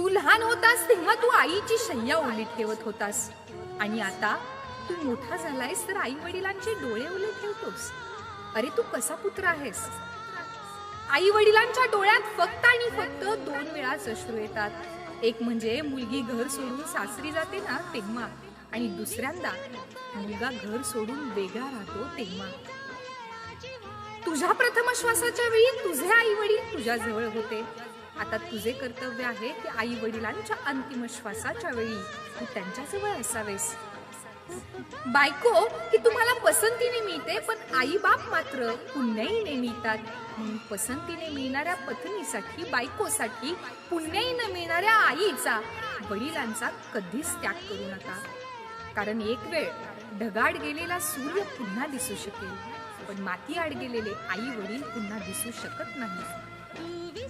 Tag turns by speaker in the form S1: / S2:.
S1: तू लहान होतास तेव्हा तू आईची शय्या ओली ठेवत होतास. आणि आता तू मोठा झालायस तर आई वडिलांचे डोळे ओले ठेवतोस. अरे तू कसा पुत्र आहेस? आई वडिलांच्या डोळ्यात फक्त आणि फक्त दोन वेळाच अश्रू येतात. एक म्हणजे मुलगी घर सोडून सासरी जाते ना तेव्हा आणि दुसऱ्यांदा मुलगा घर सोडून वेगळा राहतो तेव्हा. तुझ्या प्रथम श्वासाच्या वेळी तुझे आई वडील तुझ्या जवळ होते. आता तुझे कर्तव्य आहे की आई वडिलांच्या अंतिम श्वासाच्या वेळी तू त्यांच्याजवळ असावेस. बायको ही तुम्हाला पसंतीने मिळते पण आई बाप मात्र पुण्याईने मिळतात. म्हणून पसंतीने मिळणाऱ्या पत्नीसाठी बायकोसाठी पुण्याईने मिळणाऱ्या आईचा वडिलांचा कधीच त्याग करू नका. कारण एक वेळ ढगाड गेलेला सूर्य पुन्हा दिसू शकेल पण माती आड गेलेले आई वडील पुन्हा दिसू शकत नाही